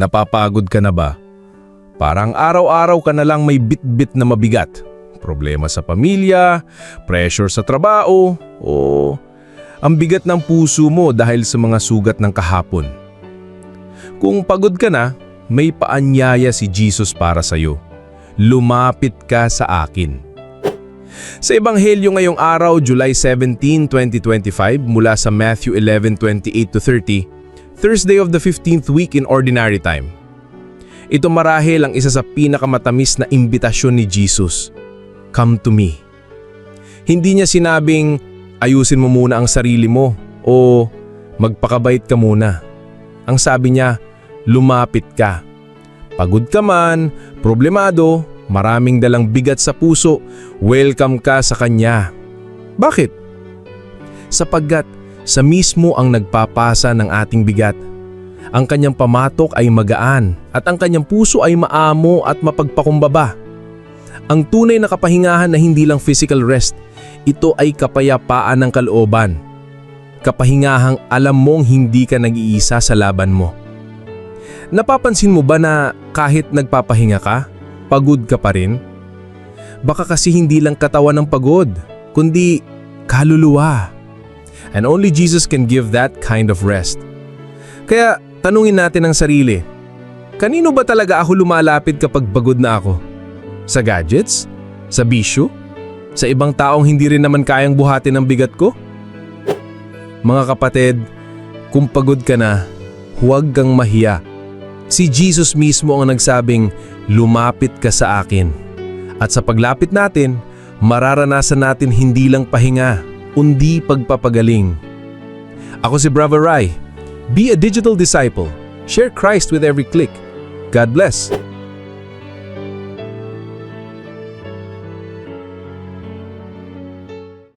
Napapagod ka na ba? Parang araw-araw ka na lang may bit-bit na mabigat. Problema sa pamilya, pressure sa trabaho, o ang bigat ng puso mo dahil sa mga sugat ng kahapon. Kung pagod ka na, may paanyaya si Jesus para sa'yo. Lumapit ka sa akin. Sa Ebanghelyo ngayong araw, July 17, 2025, mula sa Matthew 11:28-30, Thursday of the 15th week in Ordinary Time. Ito marahil ang isa sa pinakamatamis na imbitasyon ni Jesus. Come to me. Hindi niya sinabing, ayusin mo muna ang sarili mo o magpakabait ka muna. Ang sabi niya, lumapit ka. Pagod ka man, problemado, maraming dalang bigat sa puso, welcome ka sa Kanya. Bakit? Sapagkat sa mismo ang nagpapasa ng ating bigat. Ang kanyang pamatok ay magaan at ang kanyang puso ay maamo at mapagpakumbaba. Ang tunay na kapahingahan na hindi lang physical rest, ito ay kapayapaan ng kalooban. Kapahingahang alam mong hindi ka nag-iisa sa laban mo. Napapansin mo ba na kahit nagpapahinga ka, pagod ka pa rin? Baka kasi hindi lang katawan ng pagod, kundi kaluluwa. And only Jesus can give that kind of rest. Kaya tanungin natin ang sarili, kanino ba talaga ako lumalapit kapag pagod na ako? Sa gadgets? Sa bisyo? Sa ibang taong hindi rin naman kayang buhatin ang bigat ko? Mga kapatid, kung pagod ka na, huwag kang mahiya. Si Jesus mismo ang nagsabing, lumapit ka sa akin. At sa paglapit natin, mararanasan natin hindi lang pahinga, undi pagpapagaling. Ako si Bravo Rai. Be a digital disciple. Share Christ with every click. God bless.